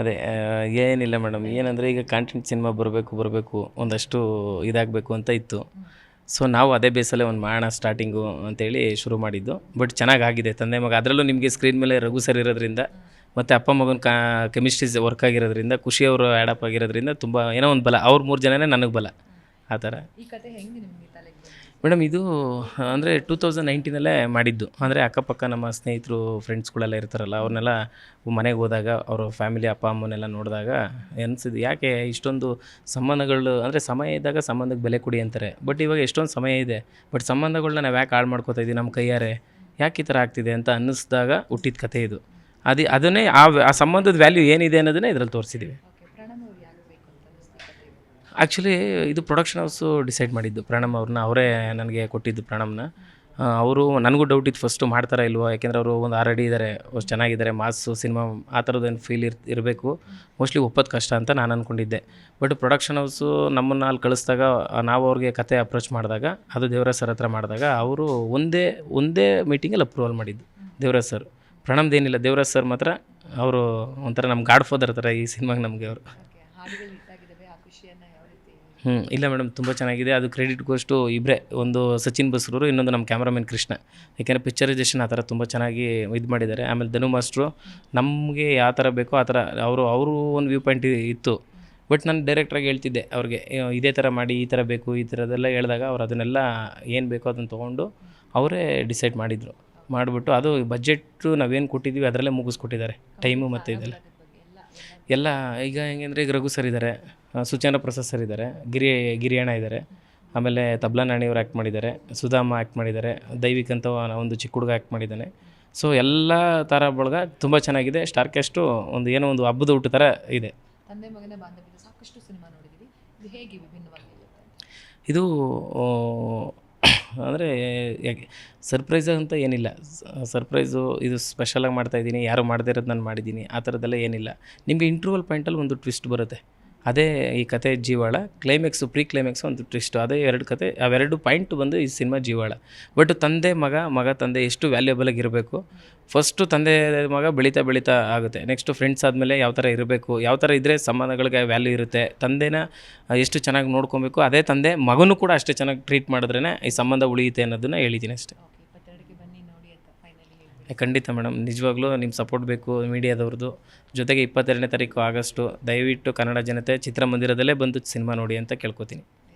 ಅದೇ ಏನಿಲ್ಲ ಮೇಡಮ್ ಏನಂದರೆ ಈಗ ಕಾಂಟೆಂಟ್ ಸಿನಿಮಾ ಬರಬೇಕು ಬರಬೇಕು, ಒಂದಷ್ಟು ಇದಾಗಬೇಕು ಅಂತ ಇತ್ತು. ಸೊ ನಾವು ಅದೇ ಬೇಸಲ್ಲೇ ಒಂದು ಮಾಡೋಣ ಸ್ಟಾರ್ಟಿಂಗು ಅಂತೇಳಿ ಶುರು ಮಾಡಿದ್ದು. ಬಟ್ ಚೆನ್ನಾಗಾಗಿದೆ. ತಂದೆ ಮಗ, ಅದರಲ್ಲೂ ನಿಮಗೆ ಸ್ಕ್ರೀನ್ ಮೇಲೆ ರಘು ಸರ್ ಇರೋದ್ರಿಂದ, ಮತ್ತು ಅಪ್ಪ ಮಗನ ಕಾ ಕೆಮಿಸ್ಟ್ರಿ ವರ್ಕ್ ಆಗಿರೋದ್ರಿಂದ ಖುಷಿಯವರು ಆ್ಯಡಪ್ ಆಗಿರೋದ್ರಿಂದ ತುಂಬ ಏನೋ ಒಂದು ಬಲ. ಅವ್ರ ಮೂರು ಜನನೇ ನನಗೆ ಬಲ. ಆ ಥರ. ಮೇಡಮ್ ಇದು ಅಂದರೆ ಟೂ ತೌಸಂಡ್ ನೈನ್ಟೀನಲ್ಲೇ ಮಾಡಿದ್ದು. ಅಂದರೆ ಅಕ್ಕಪಕ್ಕ ನಮ್ಮ ಸ್ನೇಹಿತರು ಫ್ರೆಂಡ್ಸ್ಗಳೆಲ್ಲ ಇರ್ತಾರಲ್ಲ ಅವ್ರನ್ನೆಲ್ಲ ಮನೆಗೆ ಹೋದಾಗ ಅವ್ರ ಫ್ಯಾಮಿಲಿ ಅಪ್ಪ ಅಮ್ಮನೆಲ್ಲ ನೋಡಿದಾಗ ಅನಿಸಿದ್ದು ಯಾಕೆ ಇಷ್ಟೊಂದು ಸಂಬಂಧಗಳು ಅಂದರೆ ಸಮಯ ಇದ್ದಾಗ ಸಂಬಂಧಕ್ಕೆ ಬೆಲೆ ಕೊಡಿ ಅಂತಾರೆ. ಬಟ್ ಇವಾಗ ಎಷ್ಟೊಂದು ಸಮಯ ಇದೆ. ಬಟ್ ಸಂಬಂಧಗಳನ್ನ ನಾವು ಯಾಕೆ ಹಾಳು ಮಾಡ್ಕೋತಾ ಇದ್ದೀವಿ ನಮ್ಮ ಕೈಯಾರೆ ಯಾಕೆ ಈ ಥರ ಆಗ್ತಿದೆ ಅಂತ ಅನ್ನಿಸ್ದಾಗ ಹುಟ್ಟಿದ ಕತೆ ಇದು. ಅದು ಅದನ್ನೇ ಆ ಆ ಸಂಬಂಧದ ವ್ಯಾಲ್ಯೂ ಏನಿದೆ ಅನ್ನೋದನ್ನೇ ಇದರಲ್ಲಿ ತೋರಿಸಿದ್ದೀವಿ ಓಕೆ ಪ್ರಣಮ್ ಅವ್ರು ಯಾಕೆ ಬೇಕು ಅಂತ ಅನಿಸ್ತು ಈ ಕತೆ ಆ್ಯಕ್ಚುಲಿ ಇದು ಪ್ರೊಡಕ್ಷನ್ ಹೌಸು ಡಿಸೈಡ್ ಮಾಡಿದ್ದು. ಪ್ರಣಮ್ ಅವ್ರನ್ನ, ಅವರೇ ನನಗೆ ಕೊಟ್ಟಿದ್ದು ಪ್ರಣಮ್ನ. ಅವರು ನನಗೂ ಡೌಟ್ ಇತ್ತು ಫಸ್ಟು ಮಾಡ್ತಾರಾ ಇಲ್ವೋ? ಯಾಕೆಂದರೆ ಅವರು ಒಂದು ಆಲ್ರೆಡಿ ಇದ್ದಾರೆ ಚೆನ್ನಾಗಿದ್ದಾರೆ ಮಾಸು ಸಿನಿಮಾ ಆ ಥರದ್ದೇನು ಫೀಲ್ ಇರ್, ಇರಬೇಕು. ಮೋಸ್ಟ್ಲಿ ಒಪ್ಪೋದು ಕಷ್ಟ ಅಂತ ನಾನು ಅಂದ್ಕೊಂಡಿದ್ದೆ ಬಟ್ ಪ್ರೊಡಕ್ಷನ್ ಹೌಸು ನಮ್ಮನ್ನು ಅಲ್ಲಿ ಕಳಿಸ್ದಾಗ, ನಾವು ಅವ್ರಿಗೆ ಕತೆ ಅಪ್ರೋಚ್ ಮಾಡಿದಾಗ, ಅದು ದೇವರಾಜ್ ಸರ್ ಹತ್ರ ಮಾಡಿದಾಗ, ಅವರು ಒಂದೇ ಒಂದೇ ಮೀಟಿಂಗಲ್ಲಿ ಅಪ್ರೂವಲ್ ಮಾಡಿದ್ದು, ದೇವರಾಜ್ ಸರ್ ಪ್ರಣಮ್ದೇನಿಲ್ಲ ದೇವರಾಜ್ ಸರ್ ಮಾತ್ರ ಅವರು ಒಂಥರ ನಮ್ಮ ಗಾಡ್ ಫಾದರ್ ಥರ ಈ ಸಿನಿಮಾಗೆ ನಮಗೆ ಅವರು. ಹ್ಞೂ ಇಲ್ಲ ಮೇಡಮ್ ತುಂಬ ಚೆನ್ನಾಗಿದೆ. ಅದು ಕ್ರೆಡಿಟ್ ಗೋಷ್ಟು ಇಬ್ಬರೇ ಒಂದು ಸಚಿನ್ ಬಸ್ರೂರು ಇನ್ನೊಂದು ನಮ್ಮ ಕ್ಯಾಮ್ರಾಮನ್ ಕೃಷ್ಣ. ಯಾಕೆಂದರೆ ಪಿಕ್ಚರೈಸೇಷನ್ ಆ ಥರ ತುಂಬ ಚೆನ್ನಾಗಿ ಇದು ಮಾಡಿದ್ದಾರೆ. ಆಮೇಲೆ ಧನು ಮಾಸ್ಟ್ರು ನಮಗೆ ಯಾವ ಥರ ಬೇಕೋ ಆ ಥರ ಅವರು ಅವರು ಒಂದು ವ್ಯೂ ಪಾಯಿಂಟ್ ಇತ್ತು. ಬಟ್ ನಾನು ಡೈರೆಕ್ಟ್ರಾಗಿ ಹೇಳ್ತಿದ್ದೆ ಅವ್ರಿಗೆ "ಏ, ಇದೇ ಥರ ಮಾಡಿ ಈ ಥರ ಬೇಕು ಈ ಥರದೆಲ್ಲ ಹೇಳಿದಾಗ ಅವ್ರು ಅದನ್ನೆಲ್ಲ ಏನು ಬೇಕೋ ಅದನ್ನು ತೊಗೊಂಡು ಅವರೇ ಡಿಸೈಡ್ ಮಾಡಿದರು. ಮಾಡಿಬಿಟ್ಟು ಅದು ಬಜೆಟ್ಟು ನಾವೇನು ಕೊಟ್ಟಿದ್ದೀವಿ ಅದರಲ್ಲೇ ಮುಗಿಸ್ಕೊಟ್ಟಿದ್ದಾರೆ. ಟೈಮು ಮತ್ತು ಇದೆಲ್ಲ. ಎಲ್ಲ ಈಗ ಹೆಂಗೆ ಹೆಂಗಂದರೆ ಈಗ ರಘು ಸರ್ ಇದ್ದಾರೆ. ಸುಚೇಂದ್ರ ಪ್ರೊಸೆಸರ್ ಸರ್ ಇದ್ದಾರೆ ಗಿರಿ ಗಿರಿಯಣ್ಣ ಇದ್ದಾರೆ ಆಮೇಲೆ ತಬ್ಲಾ ನಾಣಿಯವರು ಆ್ಯಕ್ಟ್ ಮಾಡಿದ್ದಾರೆ ಸುಧಾಮ ಆ್ಯಕ್ಟ್ ಮಾಡಿದ್ದಾರೆ ದೈವಿಕ್ ಅಂತ ಒಂದು ಚಿಕ್ಕ ಹುಡುಗ ಆ್ಯಕ್ಟ್ ಮಾಡಿದ್ದಾನೆ. ಸೊ ಎಲ್ಲ ಥರ ಬಳಗ ತುಂಬ ಚೆನ್ನಾಗಿದೆ. ಸ್ಟಾರ್ಕೆಸ್ಟು ಒಂದು ಏನೋ ಒಂದು ಹಬ್ಬದ ಊಟ ಥರ ಇದೆ. ತಂದೆ ಮಗನ ಬಾಂಧವ್ಯದ ಸಾಕಷ್ಟು ಸಿನಿಮಾ ಇದು ಹೇಗೆ ವಿಭಿನ್ನವಾಗಿರುತ್ತೆ ಇದು ಅಂದರೆ ಯಾಕೆ ಸರ್ಪ್ರೈಸ್ ಅಂತ ಏನಿಲ್ಲ. ಸರ್ಪ್ರೈಸು ಇದು ಸ್ಪೆಷಲಾಗಿ ಮಾಡ್ತಾಯಿದ್ದೀನಿ ಯಾರು ಮಾಡದೇ ಇರೋದು ನಾನು ಮಾಡಿದ್ದೀನಿ. ಆ ಥರದ್ದೆಲ್ಲ ಏನಿಲ್ಲ. ನಿಮಗೆ ಇಂಟ್ರೂವಲ್ ಪಾಯಿಂಟಲ್ಲಿ ಒಂದು ಟ್ವಿಸ್ಟ್ ಬರುತ್ತೆ. ಅದೇ ಈ ಕತೆ ಜೀವಾಳ ಕ್ಲೈಮ್ಯಾಕ್ಸು ಪ್ರೀ ಕ್ಲೈಮ್ಯಾಕ್ಸ್ ಒಂದು ಟ್ವಿಸ್ಟು ಅದೇ ಎರಡು ಕತೆ, ಅವೆರಡು ಪಾಯಿಂಟ್ ಬಂದು ಈ ಸಿನಿಮಾ ಜೀವಾಳ. ಬಟ್ ತಂದೆ ಮಗ ಮಗ ತಂದೆ ಎಷ್ಟು ವ್ಯಾಲ್ಯೂಬಲ್ ಆಗಿರಬೇಕು ಫಸ್ಟು ತಂದೆ ಮಗ ಬೆಳೀತಾ ಬೆಳೀತಾ ಆಗುತ್ತೆ. ನೆಕ್ಸ್ಟು ಫ್ರೆಂಡ್ಸ್ ಆದಮೇಲೆ ಯಾವ ಥರ ಇರಬೇಕು, ಯಾವ ಥರ ಇದ್ದರೆ ಸಂಬಂಧಗಳಿಗೆ ವ್ಯಾಲ್ಯೂ ಇರುತ್ತೆ. ತಂದೆನ ಎಷ್ಟು ಚೆನ್ನಾಗಿ ನೋಡ್ಕೊಬೇಕು, ಅದೇ ತಂದೆ ಮಗನೂ ಕೂಡ ಅಷ್ಟೇ ಚೆನ್ನಾಗಿ ಟ್ರೀಟ್ ಮಾಡಿದ್ರೇ ಈ ಸಂಬಂಧ ಉಳಿಯುತ್ತೆ ಅನ್ನೋದನ್ನು ಹೇಳಿದ್ದೀನಿ ಅಷ್ಟೇ. ಖಂಡಿತ ಮೇಡಮ್. ನಿಜವಾಗ್ಲೂ ನಿಮ್ಮ ಸಪೋರ್ಟ್ ಬೇಕು ಮೀಡಿಯಾದವ್ರದ್ದು ಜೊತೆಗೆ ಇಪ್ಪತ್ತೆರಡನೇ ತಾರೀಕು ಆಗಸ್ಟು, ದಯವಿಟ್ಟು ಕನ್ನಡ ಜನತೆ ಚಿತ್ರಮಂದಿರದಲ್ಲೇ ಬಂದು ಸಿನಿಮಾ ನೋಡಿ ಅಂತ ಕೇಳ್ಕೊತೀನಿ.